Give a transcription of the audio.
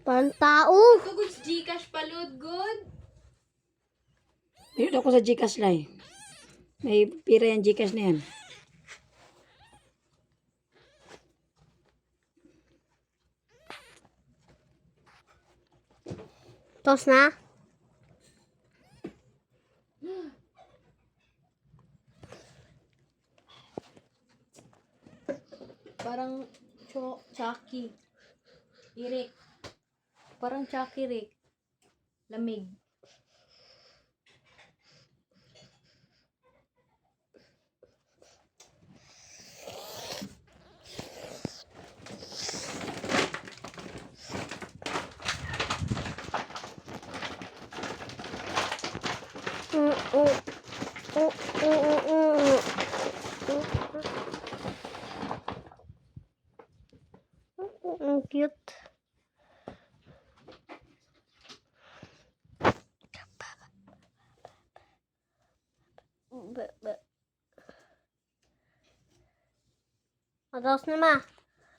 Parang tao. Tugod sa Gcash palud good. Mayroon ako sa Gcash Live. May pira yan Gcash na yan. Tos na. Parang cho Chucky. Irik. Parang Chucky Rick. Lamig. Ang cute. Bı, bı. Hadi